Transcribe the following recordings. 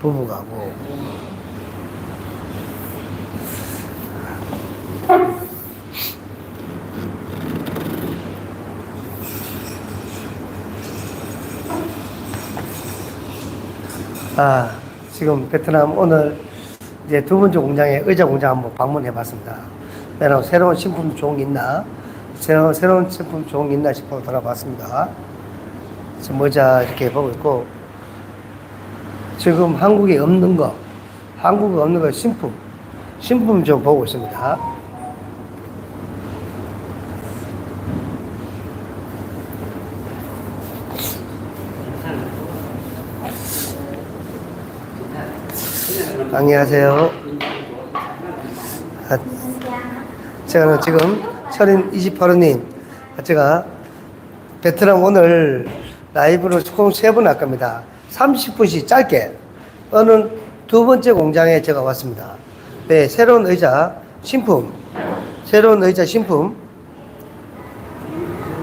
부부가고. 아, 지금 베트남 오늘 이제 두 번째 공장에 의자 공장 한번 방문해 봤습니다. 왜냐면 새로운 신품 종이 있나? 새로운, 새로운 신품 종이 있나 싶어 돌아봤습니다. 지금 의자 이렇게 보고 있고, 지금 한국에 없는 거, 한국에 없는 거 신품, 신품 좀 보고 있습니다. 안녕하세요. 아, 제가 지금 철인 28호님, 제가 베트남 오늘 라이브로 총 세 번 할 겁니다. 30분씩 짧게. 어느 두 번째 공장에 제가 왔습니다. 네, 새로운 의자 신품. 새로운 의자 신품.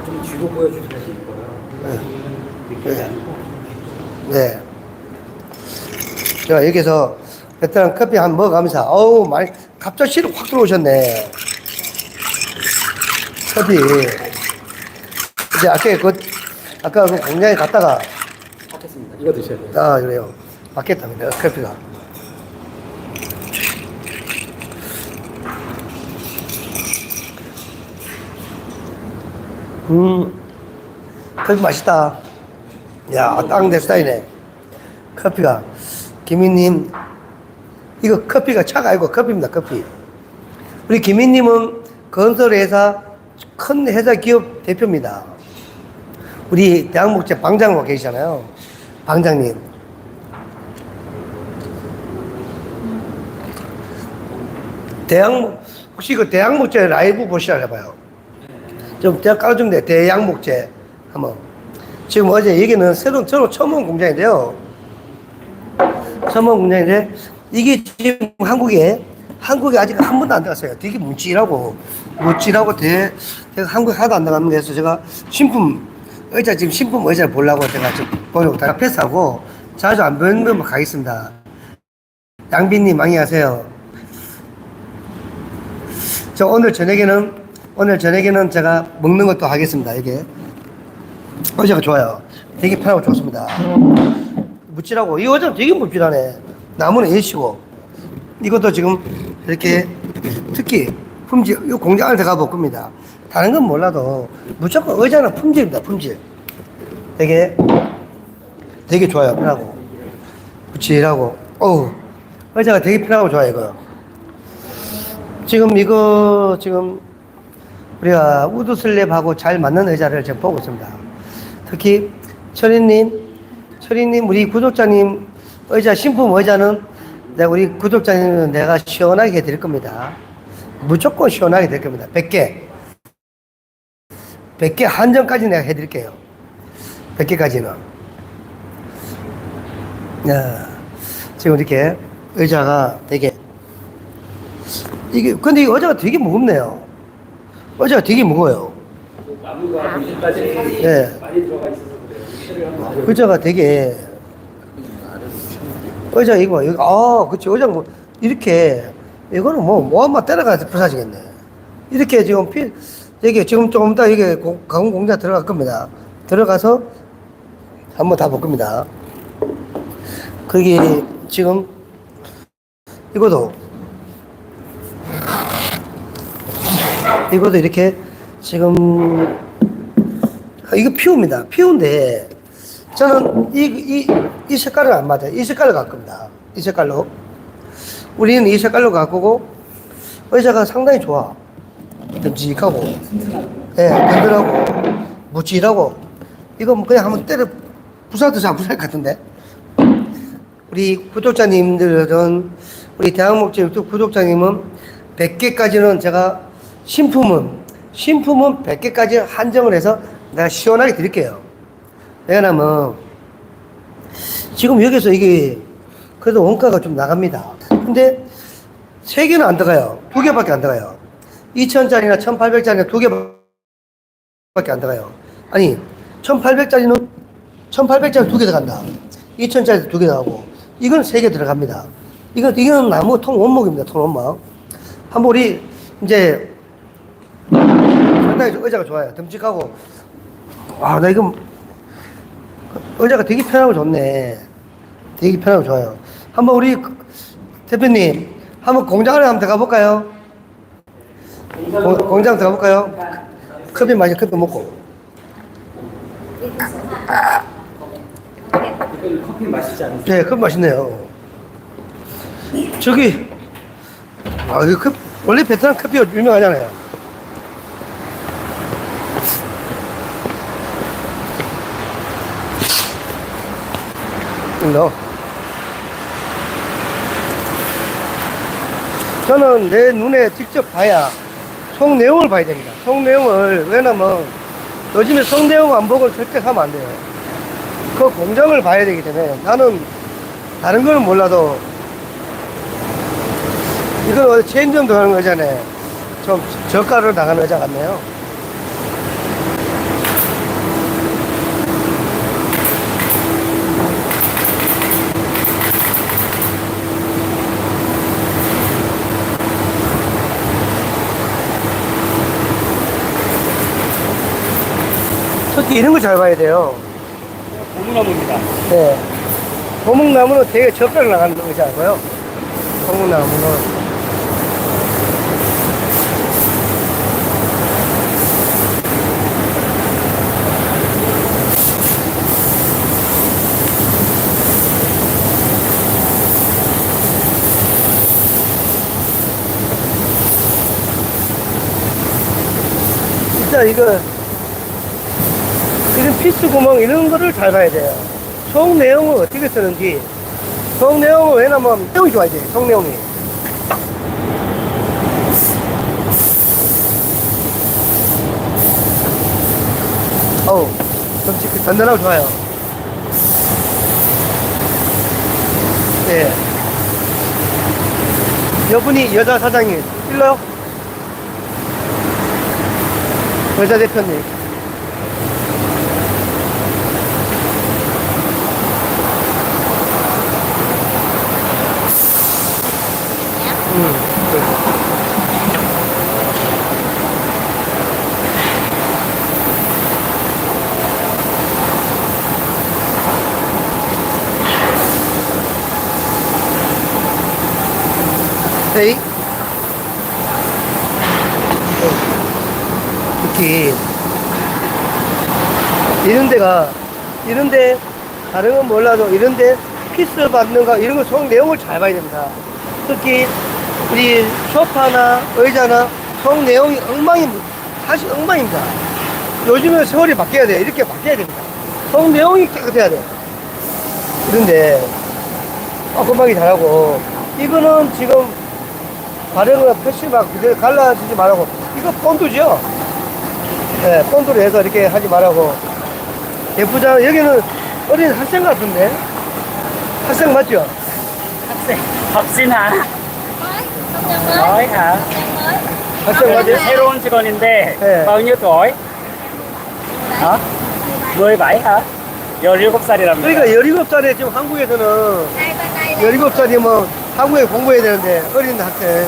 좀 뒤로 보여주셔야 이뻐요. 네. 네. 제가 여기서 베트남 커피 한 먹어가면서, 어우, 많이, 갑자기 실확 들어오셨네. 커피. 이제 아까 그, 아까 그 공장에 갔다가, 하겠습니다. 이거 드셔야 돼요. 아, 그래요. 맞겠답니다. 커피가. 음, 커피 맛있다. 야, 땅내 스타일이네. 커피가. 김희님, 이거 커피가 차가 아니고 커피입니다, 커피. 우리 김희님은 건설회사, 큰 회사 기업 대표입니다. 우리 대학목재 방장으로 계시잖아요. 방장님. 대학, 혹시 그 대학목재 라이브 보시라 해봐요. 좀 대학 깔아주면 돼. 대양목재. 한번. 지금 어제 여기는 새로운, 새로 처음 온 공장인데요. 처음 온 공장인데, 이게 지금 한국에, 한국에 아직 한 번도 안 들어갔어요. 되게 뭉찔하고, 뭉찔하고 대, 제가 한국에 하나도 안 나가는 데서 제가 신품, 의자 지금 신품 의자를 보려고 제가 지금 보려고 다가 패스하고, 자주 안 보는 데만 가겠습니다. 양빈님, 안녕하세요. 저 오늘 저녁에는 오늘 저녁에는 제가 먹는 것도 하겠습니다. 이게 의자가 좋아요. 되게 편하고 좋습니다. 묵질하고 이 의자 되게 묵질하네. 나무는 예시고 이것도 지금 이렇게 특히 품질 이 공장을 들어가 볼 겁니다. 다른 건 몰라도 무조건 의자는 품질입니다. 품질. 되게 되게 좋아요. 편하고 묵질하고 어우 의자가 되게 편하고 좋아요. 이거. 지금 이거 지금 우리가 우드 슬랩하고 잘 맞는 의자를 지금 보고 있습니다. 특히 철이님, 철이님 우리 구독자님 의자 신품 의자는 내가 우리 구독자님은 내가 시원하게 해드릴 겁니다. 무조건 시원하게 될 겁니다. 100개. 100개 한정까지 내가 해드릴게요. 100개까지는. 야, 지금 이렇게 의자가 되게 이게 근데 이 의자가 되게 무겁네요. 의자가 되게 무거워요. 나무가 밑에까지 예. 많이 들어가 있어서 그래요. 의자가 되게 의자 이거 이거 아 그치 의자 뭐 이렇게 이거는 뭐 뭐한마 때려가서 부사지겠네. 이렇게 지금 피 이게 지금 조금 이따 고- 가공 공장 들어갈 겁니다. 들어가서 한번 다 볼 겁니다. 거기 지금 이것도 이것도 이렇게 지금 아, 이거 피우입니다. 피우인데 저는 이, 이, 이 색깔은 안 맞아요. 이 색깔로 갈 겁니다. 이 색깔로. 우리는 이 색깔로 갈 거고 의자가 상당히 좋아. 듬직하고, 예, 든든하고, 무질하고, 이거 뭐 그냥 한번 때려 부사도 잘 부살 것 같은데. 우리 구독자님들은, 우리 대학목재 유튜브 구독자님은 100개까지는 제가 신품은, 신품은 100개까지 한정을 해서 내가 시원하게 드릴게요. 왜냐면, 지금 여기서 이게, 그래도 원가가 좀 나갑니다. 근데, 세 개는 안 들어가요. 두 개밖에 안 들어가요. 2,000짜리나 1,800짜리나 두 개밖에 안 들어가요. 아니, 1,800짜리는 1,800짜리 두 개 들어간다. 2,000짜리 두개 들어가고 이건 세 개 들어갑니다. 이거, 이건 나무 통 원목입니다. 통 원목. 한번 우리, 이제, 상당히 좀 의자가 좋아요. 듬직하고. 와, 나 이거, 의자가 되게 편하고 좋네. 되게 편하고 좋아요. 한번 우리 대표님, 한번 공장을 한번 들어가 볼까요? 공, 공장 들어가 볼까요? 커피 마시 커피 먹고. 커피 맛있지 않으세요? 네, 커피 맛있네요. 저기, 아, 이거 커피, 원래 베트남 커피가 유명하잖아요. 일로. 저는 내 눈에 직접 봐야 속 내용을 봐야 됩니다. 속 내용을, 왜냐면 요즘에 속 내용 안 보고 절대 사면 안 돼요. 그 공정을 봐야 되기 때문에 나는 다른 거는 몰라도 이건 어디 체인점 들어가는 거잖아요. 좀 저가로 나가는 여자 같네요. 특히 이런 거잘 봐야 돼요. 고무나무입니다. 네. 고목나무는 되게 저가로 나가는 의자고요. 고목나무는. 진짜 이거 이런 피스 구멍 이런 거를 잘 봐야 돼요. 속 내용을 어떻게 쓰는지. 속 내용은 왜냐면 내용이 좋아야 돼요. 속 내용이. 어우, 좀 지- 든든하고 좋아요. 예. 여분이 여자 사장님, 일러요? 여자 대표님. 에이. 특히 이런 데가 이런 데 다른 건 몰라도 이런 데 피스 받는 거 이런 거 속 내용을 잘 봐야 됩니다. 특히 우리 소파나 의자나 속 내용이 엉망이 사실 엉망입니다. 요즘에 세월이 바뀌어야 돼. 이렇게 바뀌어야 됩니다. 속 내용이 깨끗해야 돼. 그런데 깔끔하게 잘하고 이거는 지금 발행을 표시 막 그대로 갈라지지 말라고 이거 본드죠? 네, 본드로 해서 이렇게 하지 말라고 예쁘잖아 여기는 어린 학생 같은데 학생 맞죠? 학생, hả? Nói hả? nhân mới 학생 맞죠? 새로운 직원인데 네. bao nhiêu tuổi? hả? 17 hả? 17살이랍니다. 그러니까 17살에 지금 한국에서는 hai bên đây đây 17살이면 한국에 공부해야 되는데 어린 학생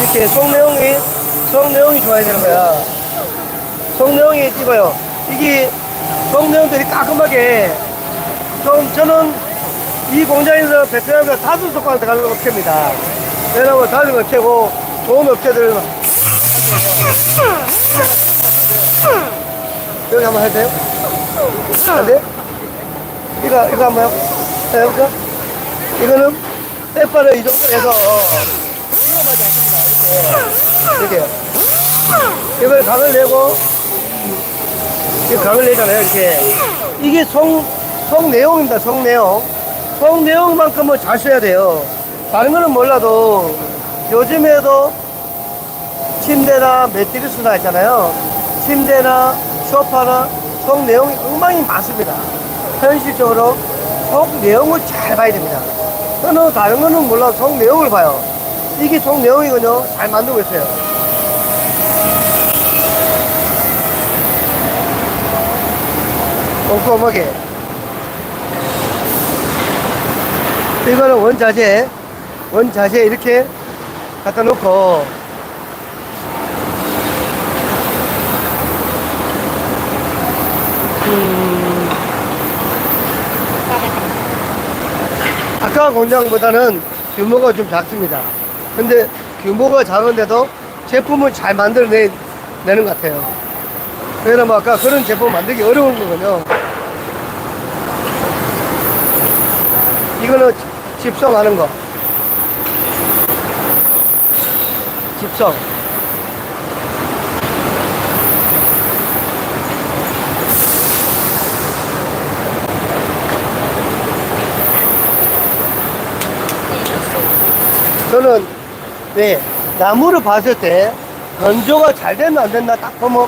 이렇게 속 내용이 속 내용이 좋아야 되는 거야 속 내용이 찍어요 이게 속 내용들이 깔끔하게 좀 저는 이 공장에서 베트남에서 다섯 속간 들어가는 업체입니다 왜냐면 다른 업체고 좋은 업체들 여기 한번 해도 돼요? 안 돼? 이거, 이거 한번 해볼까? 이거는 빼빠를 이 정도 해서 위험하지 않습니다. 이렇게. 이렇게. 이걸 각을 내고, 이 각을 내잖아요, 이렇게. 이게 성, 성 내용입니다, 성 내용. 성 내용만큼은 잘 써야 돼요. 다른 거는 몰라도 요즘에도 침대나 매트리스나 있잖아요. 침대나 소파나 속 내용이 엉망이 많습니다. 현실적으로 속 내용을 잘 봐야 됩니다. 저는 다른 거는 몰라도 속 내용을 봐요. 이게 속 내용이거든요. 잘 만들고 있어요. 꼼꼼하게. 이거는 원자재, 원자재 이렇게 갖다 놓고, 음, 아까 공장보다는 규모가 좀 작습니다. 근데 규모가 작은데도 제품을 잘 만들어내는 것 같아요. 왜냐면 아까 그런 제품 만들기 어려운 거군요. 이거는 집성하는 거. 집성. 저는 네 나무를 봤을 때 건조가 잘 됐나 안 됐나 딱 보면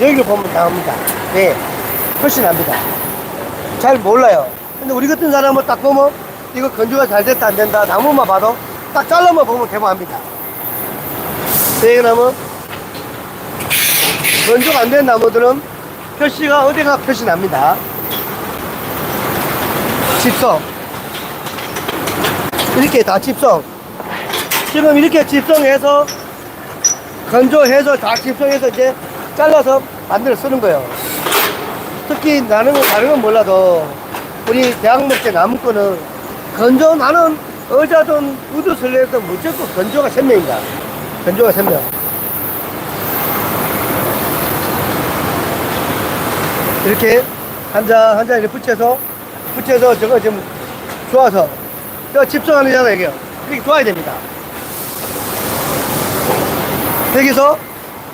여기를 보면 나옵니다. 네 훨씬 납니다. 잘 몰라요. 근데 우리 같은 사람은 딱 보면 이거 건조가 잘 됐다 안 된다 나무만 봐도 딱 잘라만 보면 대박합니다. 왜냐면 건조가 안 된 나무들은 표시가 어디가 표시 납니다. 집성 이렇게 다 집성 지금 이렇게 집성해서 건조해서 다 집성해서 이제 잘라서 만들어 쓰는 거예요. 특히 나는 다른 건 몰라도 우리 대학 먹때 남은 거는 건조 나는 의자든 우드슬레든 무조건 건조가 생명이다. 건조가 생명. 이렇게 한자 한자 이렇게 붙여서 붙여서 저거 지금 좋아서 저 집중하는 자다 이게 이렇게 좋아야 됩니다. 여기서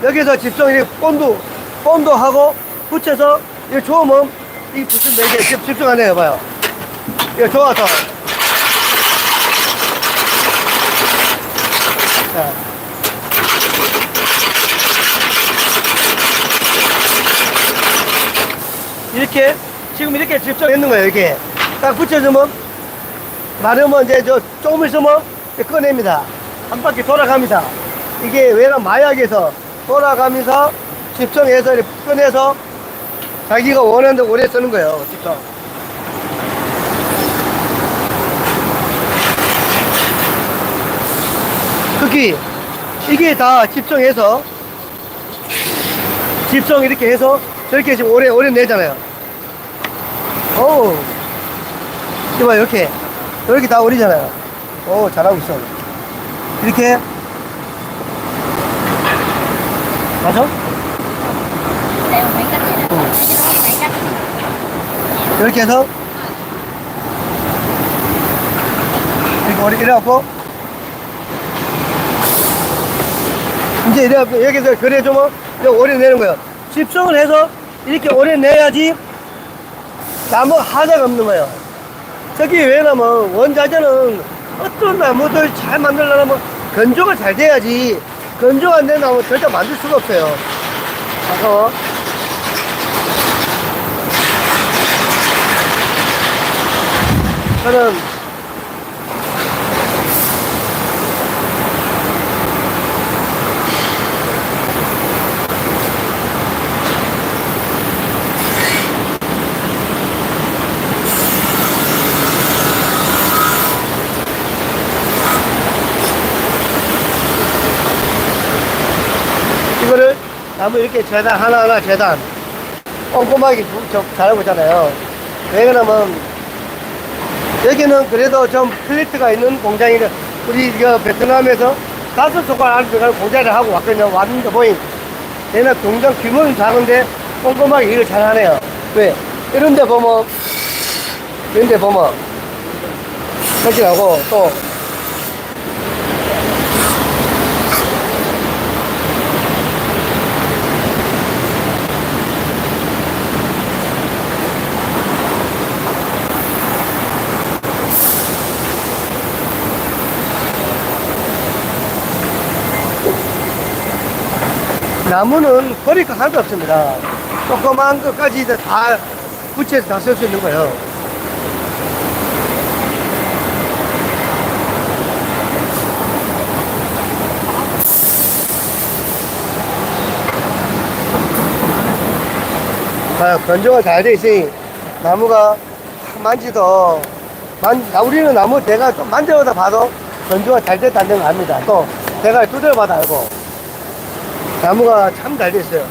여기서 집중 이렇게 본도 본도 하고 붙여서 이 좋으면 이 붙인다 이게 집중하네 해봐요. 이거 좋아서 자. 이렇게 지금 이렇게 집중했는 거예요. 이렇게 딱 붙여주면 마르면 이제 저 조금 있으면 꺼냅니다. 한 바퀴 돌아갑니다. 이게 왜냐면 마약에서 돌아가면서 집중해서 꺼내서 자기가 원하는 데 오래 쓰는 거예요. 집중. 특히 이게 다 집중해서 집중 이렇게 해서 저렇게 지금 오래 오래 내잖아요. 오, 이봐 이렇게 이렇게 다 오리잖아요. 오 잘하고 있어. 이렇게 맞아? 이렇게 해서 이렇게 오래 이래갖고 이제 이래 여기서 그래 주면 이거 오래 내는 거예요. 집중을 해서 이렇게 오래 내야지 나무 하자가 없는 거예요. 특히 왜냐면 원자재는 어떤 나무들 잘 만들려면 건조가 잘 돼야지 건조가 안된 나무 절대 만들 수가 없어요. 아까워. 저는 이거를 나무 이렇게 재단 하나하나 재단 꼼꼼하게 잘하고 있잖아요. 왜냐면 여기는 그래도 좀 플레이트가 있는 공장이라 우리 이거 베트남에서 다섯 손가락 안에 들어가는 공장을 하고 왔거든요. 왔는데 보인 얘는 공장 규모는 작은데 꼼꼼하게 일을 잘 하네요. 왜? 이런 데 보면 이런 데 보면 설치하고 또 나무는 버릴 거 하나도 없습니다. 조그만 것까지 다 붙여서 다 쓸 수 있는 거예요. 아, 건조가 잘돼 있으니 나무가 만지도 만, 나- 우리는 나무 대가 좀 만져보다 봐도 건조가 잘 됐다는 걸 압니다. 또 대가 두드려 봐도 알고 나무가 참잘 됐어요.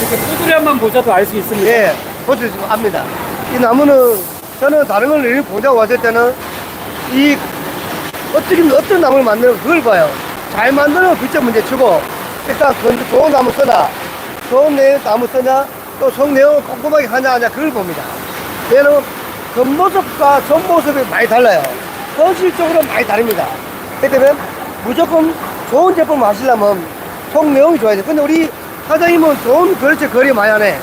이렇게 두드려만 보셔도 알 수 있습니다. 예, 보실 수 압니다. 이 나무는 저는 다른 걸 이렇게 보자고 왔을 때는 이 어떻게 어떤 나무를 만드는 그걸 봐요. 잘 만드는 그쪽 문제 치고 일단 그 좋은 나무 쓰나 좋은 내 나무 쓰냐 또 성내용 꼼꼼하게 하냐 하냐 그걸 봅니다. 얘는 겉모습과 속모습이 많이 달라요. 현실적으로 많이 다릅니다. 그렇기 때문에 무조건 좋은 제품 하시려면 속 내용이 좋아야 돼. 근데 우리 사장님은 좋은 그렇지 거리 많이 하네.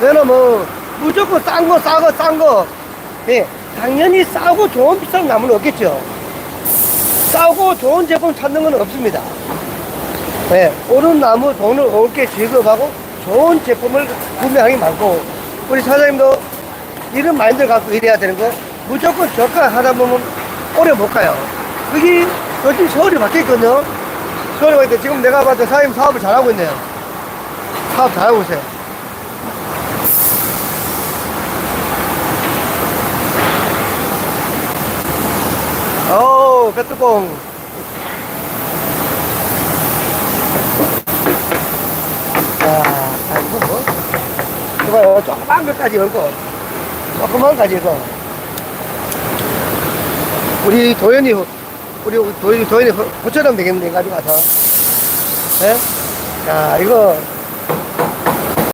너는 뭐 무조건 싼 거 싸고 싼 거. 예, 당연히 싸고 좋은 비싼 나무는 없겠죠. 싸고 좋은 제품 찾는 건 없습니다. 예, 오른 나무 돈을 옳게 지급하고 좋은 제품을 구매하기 많고 우리 사장님도 이런 마인드를 갖고 일해야 되는 거 무조건 저가 하다 보면 오래 못 가요. 여기 요즘 서울이 바뀌었거든요. 서울이 바뀌었 지금 내가 봐도 사장님 사업을 잘하고 있네요. 사업 잘하고 있어요. 어우. 자, 아, 이거 뭐? 이거 조그만 것까지 열고, 조그만 까지 이거. 우리 도현이, 우리 도현이, 도현이 호처럼 되겠는데, 가지고 와서. 예? 자, 이거